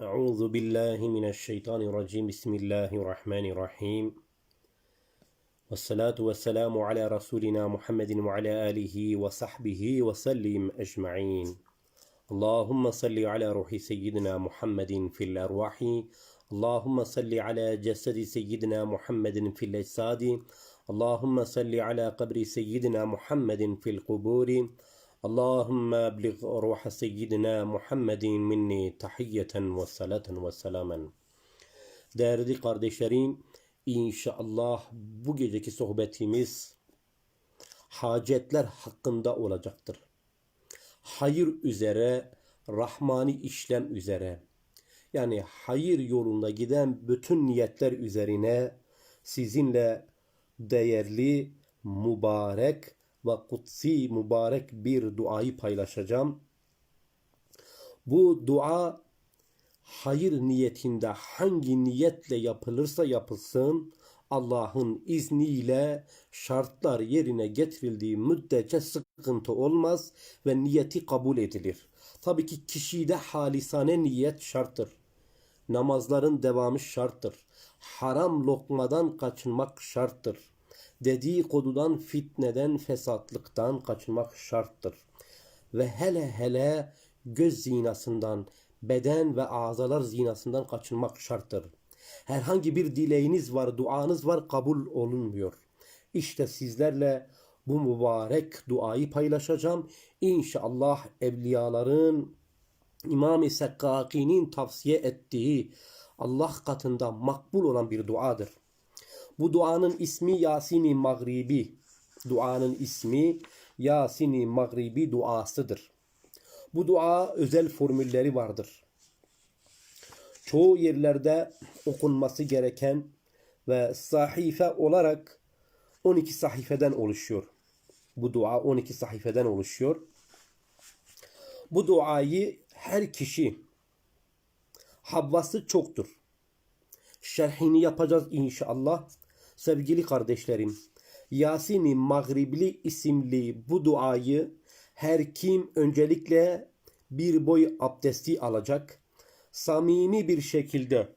أعوذ بالله من الشيطان الرجيم. بسم الله الرحمن الرحيم. والصلاة والسلام على رسولنا محمد وعلى آله وصحبه وسلم أجمعين. اللهم صل على روح سيدنا محمد في الأرواح. اللهم صل على جسد سيدنا محمد في الأجساد. اللهم صل على قبر سيدنا محمد في القبور. اللهم ابلغ روح سيدنا محمد مني تحية وصلاة وسلاما Değerli kardeşlerim, inşallah bu geceki sohbetimiz hacetler hakkında olacaktır. Hayır üzere, rahmani işlem üzere. Yani hayır yolunda giden bütün niyetler üzerine sizinle değerli, mübarek ve kutsi mübarek bir duayı paylaşacağım. Bu dua hayır niyetinde hangi niyetle yapılırsa yapılsın Allah'ın izniyle şartlar yerine getirildiği müddetçe sıkıntı olmaz ve niyeti kabul edilir. Tabii ki kişide halisane niyet şarttır. Namazların devamı şarttır. Haram lokmadan kaçınmak şarttır. Dedikodudan, fitneden, fesatlıktan kaçınmak şarttır. Ve hele hele göz zinasından, beden ve azalar zinasından kaçınmak şarttır. Herhangi bir dileğiniz var, duanız var, kabul olunmuyor. İşte sizlerle bu mübarek duayı paylaşacağım. İnşallah evliyaların İmam-ı Sekkaki'nin tavsiye ettiği Allah katında makbul olan bir duadır. Bu duanın ismi Yasin-i Magribi. Duanın ismi Yasin-i Magribi duasıdır. Bu dua özel formülleri vardır. Çoğu yerlerde okunması gereken ve sahife olarak 12 sahifeden oluşuyor. Bu dua 12 sahifeden oluşuyor. Bu duayı her kişi havvası çoktur. Şerhini yapacağız inşallah. Sevgili kardeşlerim, Yasin-i Magribli isimli bu duayı her kim öncelikle bir boy abdesti alacak, samimi bir şekilde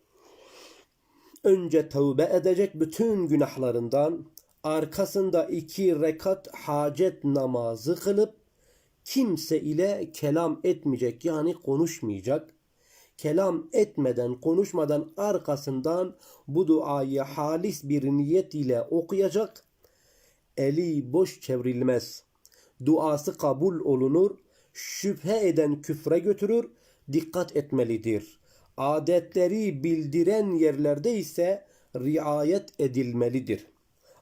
önce tövbe edecek bütün günahlarından, arkasında iki rekat hacet namazı kılıp kimse ile kelam etmeyecek yani konuşmayacak. Kelam etmeden, konuşmadan arkasından bu duayı halis bir niyet ile okuyacak. Eli boş çevrilmez. Duası kabul olunur. Şüphe eden küfre götürür. Dikkat etmelidir. Adetleri bildiren yerlerde ise riayet edilmelidir.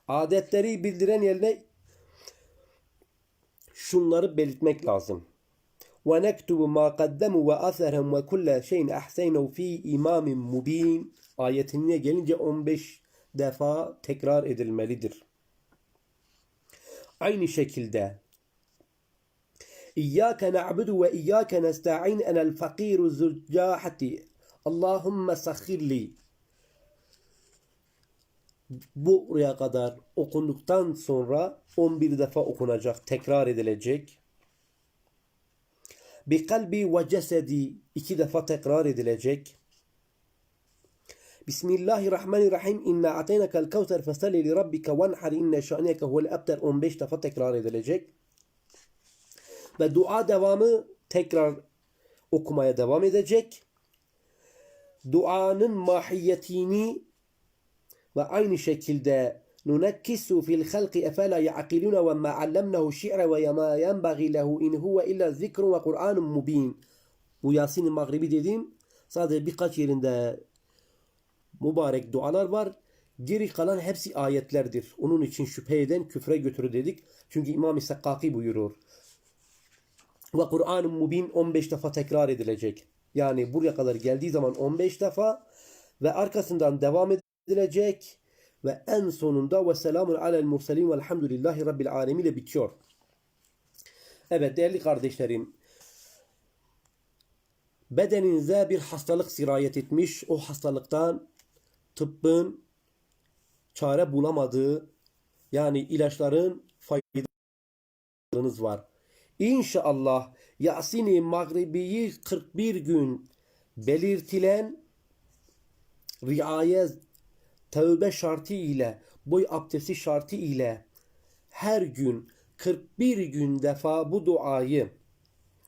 Adetleri bildiren yerine şunları belirtmek lazım. وَنَكْتُبُ مَا قَدَّمُوا وَأَثَرَهُمْ وَكُلَّ شَيْءٍ أَحْسَيْنَهُ ف۪ي اِمَامٍ مُب۪ينٍ Ayetine gelince 15 defa tekrar edilmelidir. Aynı şekilde İyyâke na'budu ve iyyâke nesta'in enel fakiru züccâhati Allahümme sahhirli Buraya kadar okunduktan sonra 11 defa okunacak, tekrar edilecek. Bi kalbi ve cesedi iki defa tekrar edilecek. Bismillahirrahmanirrahim. İnna ateynekel kevser fesalli li rabbike venhar inne şaniyeke huvel ebter 15 defa tekrar edilecek. Ve dua devamı tekrar okumaya devam edecek. Duanın mahiyetini ve aynı şekilde efela ya'qiluna ve ma allamnahu şi'ra ve ma yenbaghi lehu in huve illa zikrun ve Kur'anun mubin. Bu Yasin-i Magribi dediğim sadece birkaç yerinde mübarek dualar var. Geri kalan hepsi ayetlerdir. Onun için şüphe eden küfre götürür dedik. Çünkü İmam-ı Sekkaki buyurur. Ve Kur'an-ı Mubin 15 defa tekrar edilecek. Yani buraya kadar geldiği zaman 15 defa ve arkasından devam edilecek ve en sonunda ve selamun alel murselin velhamdülillahi rabbil alemin ile bitiyor. Evet değerli kardeşlerim bedeninize bir hastalık sirayet etmiş. O hastalıktan tıbbın çare bulamadığı yani ilaçların faydalarınız var. İnşallah Yasin-i Magribi'yi 41 gün belirtilen riayet tövbe şartı ile boy abdesti şartı ile her gün 41 gün defa bu duayı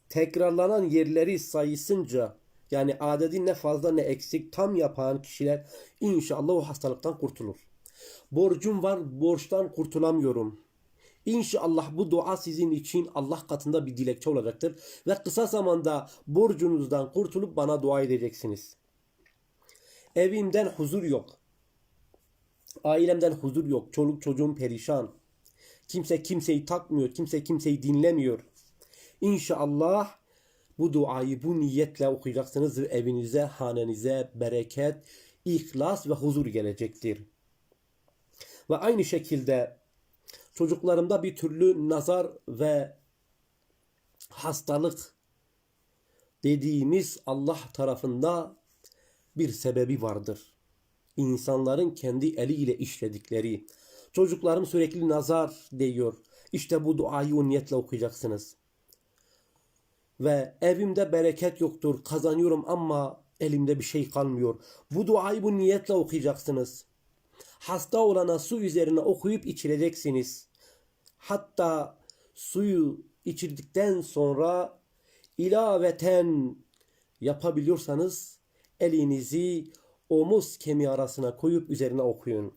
tekrarlanan yerleri sayısınca yani adedi ne fazla ne eksik tam yapan kişiler inşallah o hastalıktan kurtulur. Borcum var borçtan kurtulamıyorum. İnşallah bu dua sizin için Allah katında bir dilekçe olacaktır. Ve kısa zamanda borcunuzdan kurtulup bana dua edeceksiniz. Evimden huzur yok. Ailemden huzur yok. Çoluk çocuğum perişan. Kimse kimseyi takmıyor. Kimse kimseyi dinlemiyor. İnşallah bu duayı bu niyetle okuyacaksınız ve evinize, hanenize bereket, ihlas ve huzur gelecektir. Ve aynı şekilde çocuklarımda bir türlü nazar ve hastalık dediğimiz Allah tarafında bir sebebi vardır. İnsanların kendi eliyle işledikleri. Çocuklarım sürekli nazar değiyor. İşte bu duayı o niyetle okuyacaksınız. Ve evimde bereket yoktur. Kazanıyorum ama elimde bir şey kalmıyor. Bu duayı bu niyetle okuyacaksınız. Hasta olana su üzerine okuyup içireceksiniz. Hatta suyu içirdikten sonra ilaveten yapabiliyorsanız elinizi omuz kemiği arasına koyup üzerine okuyun.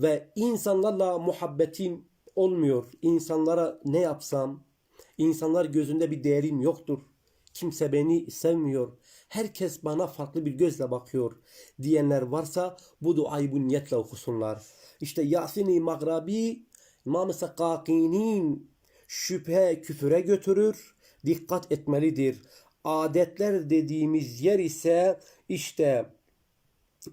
Ve insanlarla muhabbetim olmuyor. İnsanlara ne yapsam, insanlar gözünde bir değerim yoktur. Kimse beni sevmiyor. Herkes bana farklı bir gözle bakıyor diyenler varsa bu duayı bu niyetle okusunlar. İşte Yasin-i Maghrabi İmam-ı Sakakinin şüphe küfüre götürür. Dikkat etmelidir. Adetler dediğimiz yer ise işte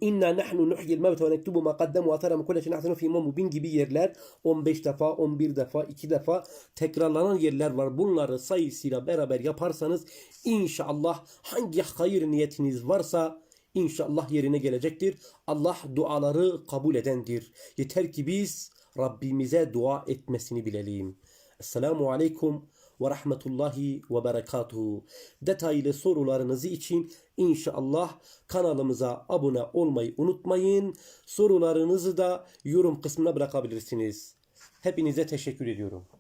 İnna nahnu nuhyil mevte ve nektubu ma kaddamu athara min kulli şeyin ahsanu fi mubin gibi yerler 15 defa, 11 defa, 2 defa tekrarlanan yerler var. Bunları sayısıyla beraber yaparsanız inşallah hangi hayır niyetiniz varsa inşallah yerine gelecektir. Allah duaları kabul edendir. Yeter ki biz Rabbimize dua etmesini bilelim. Esselamu Aleyküm ve Rahmetullahi ve Berekatuhu. Detaylı sorularınızı için inşallah kanalımıza abone olmayı unutmayın. Sorularınızı da yorum kısmına bırakabilirsiniz. Hepinize teşekkür ediyorum.